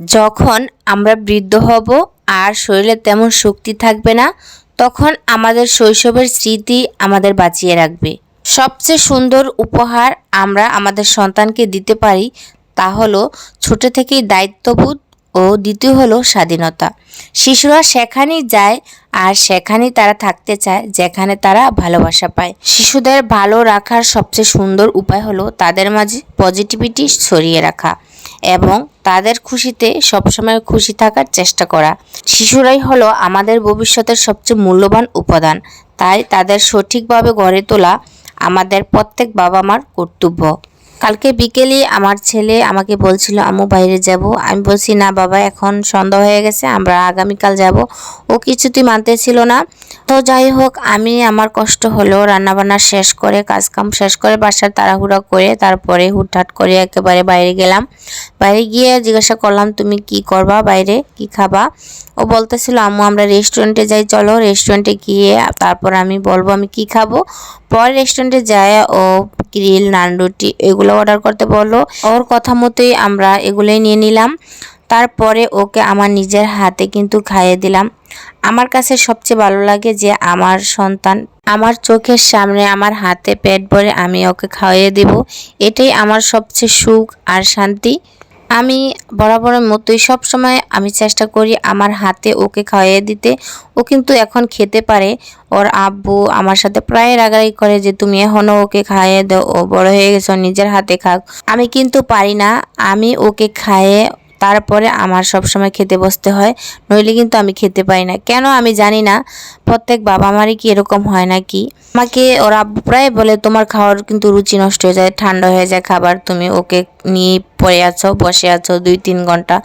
যখন আমরা বৃদ্ধ হব আর শরীরে তেমন শক্তি থাকবে না, তখন আমাদের শৈশবের স্মৃতি আমাদের বাঁচিয়ে রাখবে। সবচেয়ে সুন্দর উপহার আমরা আমাদের সন্তানকে দিতে পারি তা হলো ছোট থেকেই দায়িত্ববোধ ও দ্বিতীয় হলো স্বাধীনতা। শিশুরা সেখানেই যায় আর সেখানেই তারা থাকতে চায়, যেখানে তারা ভালোবাসা পায়। শিশুদের ভালো রাখার সবচেয়ে সুন্দর উপায় হলো তাদের মাঝে পজিটিভিটি ছড়িয়ে রাখা। এবং তাদের খুশিতে সবসময় খুশি থাকার চেষ্টা করা। শিশুরাই হলো আমাদের ভবিষ্যতের সবচেয়ে মূল্যবান উপাদান। তাই তাদের সঠিকভাবে গড়ে তোলা আমাদের প্রত্যেক বাবা মার কর্তব্য। কালকে বিকেলে আমার ছেলে আমাকে বলছিল, আম্মু, বাইরে যাব। আমি বলছি, না বাবা, এখন সন্ধ্যা হয়ে গেছে, আমরা আগামীকাল যাব। ও কিছুতেই মানতে ছিল না। তো যাই হোক, আমি আমার কষ্ট হলো, রান্নাবান্না শেষ করে, কাজকাম শেষ করে বাসার তাড়াহুড়া করে তারপরে হুটহাট করে একেবারে বাইরে গেলাম। বাইরে গিয়ে জিজ্ঞাসা করলাম, তুমি কি করবা বাইরে? কি খাবা? ও বলতেছিল, আম্মু, আমরা রেস্টুরেন্টে যাই, চলো। রেস্টুরেন্টে গিয়ে তারপর আমি বলব আমি কি খাব? পরে রেস্টুরেন্টে যায় ও গ্রিল নান রুটি এগুলো অর্ডার করতে বলল। ওর কথা মতোই আমরা এগুলোই নিয়ে নিলাম। তারপরে ওকে আমার নিজের হাতে কিন্তু খাইয়ে দিলাম। আমার কাছে সবচেয়ে ভালো লাগে যে আমার সন্তান আমার চোখের সামনে আমার হাতে পেট ভরে আমি ওকে খাওয়িয়ে দেব। এটাই আমার সবচেয়ে সুখ আর শান্তি। আমি বরাবরের মতোই সব সময় আমি চেষ্টা করি আমার হাতে ওকে খাওয়িয়ে দিতে। ও কিন্তু এখন খেতে পারে। ওর আব্বু আমার সাথে প্রায় রাগারাগি করে যে, তুমি এখনও ওকে খাইয়ে দাও। ও বড় হয়ে গেছে নিজের হাতে খাক। আমি কিন্তু পারি না। আমি ওকে খাইয়ে তারপরে আমার সব সময় খেতে বসতে হয়, নইলে কিন্তু আমি খেতে পারি না। কেন আমি জানি না, প্রত্যেক বাবা মারই কি এরকম হয় নাকি? আমাকে ওরা প্রায় বলে, তোমার খাওয়ার কিন্তু রুচি নষ্ট হয়ে যায়, ঠান্ডা হয়ে যায় খাবার, তুমি ওকে নিয়ে পড়ে আছো, বসে আছো দুই তিন ঘণ্টা।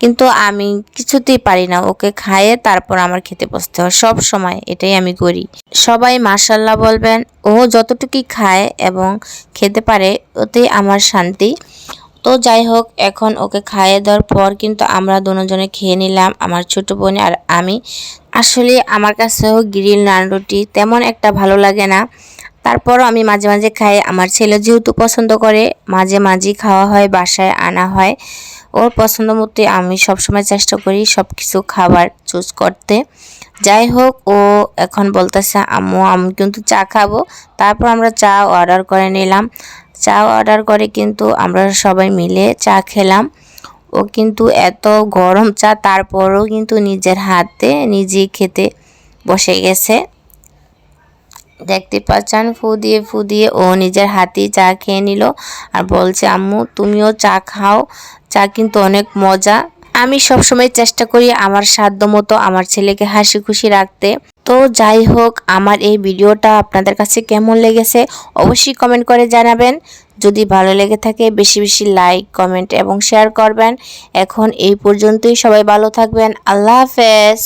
কিন্তু আমি কিছুতেই পারি না, ওকে খাইয়ে তারপর আমার খেতে বসতে হয়, সব সময় এটাই আমি করি। সবাই মার্শাল্লাহ বলবেন, ও যতটুকুই খায় এবং খেতে পারে, ওতেই আমার শান্তি। তো যাই হোক, এখন ওকে খাইয়ে দেওয়ার পর কিন্তু আমরা দুজনে খেয়ে নিলাম, আমার ছোট বোন আর আমি। আসলে আমার কাছেও গ্রিল নান রুটি তেমন একটা ভালো লাগে না। তারপরও আমি মাঝে মাঝে খাই, আমার ছেলে যেহেতু পছন্দ করে, মাঝে মাঝেই খাওয়া হয়, বাসায় আনা হয়। ওর পছন্দ মতো আমি সবসময় চেষ্টা করি সব কিছু খাবার চুজ করতে। যাই হোক, ও এখন বলতেছে, আম্মু, আমি কিন্তু চা খাব। তারপর আমরা চা অর্ডার করে নিলাম। চা অর্ডার করে কিন্তু আমরা সবাই মিলে চা খেলাম। ও কিন্তু এত গরম চা, তারপরও কিন্তু নিজের হাতে নিজেই খেতে বসে গেছে। দেখতে পাচ্ছেন ফু দিয়ে ফু দিয়ে ও নিজের হাতেই চা খেয়ে নিল আর বলছে, আম্মু, তুমিও চা খাও। চা কিন্তু অনেক মজা। আমি সবসময় চেষ্টা করি আমার সাধ্য মতো আমার ছেলেকে হাসি খুশি রাখতে। তো যাই হোক, আমার এই ভিডিওটা আপনাদের কাছে কেমন লেগেছে অবশ্যই কমেন্ট করে জানাবেন। যদি ভালো লেগে থাকে, বেশি বেশি লাইক কমেন্ট এবং শেয়ার করবেন। এখন এই পর্যন্তই সবাই ভালো থাকবেন। আল্লাহ হাফেজ।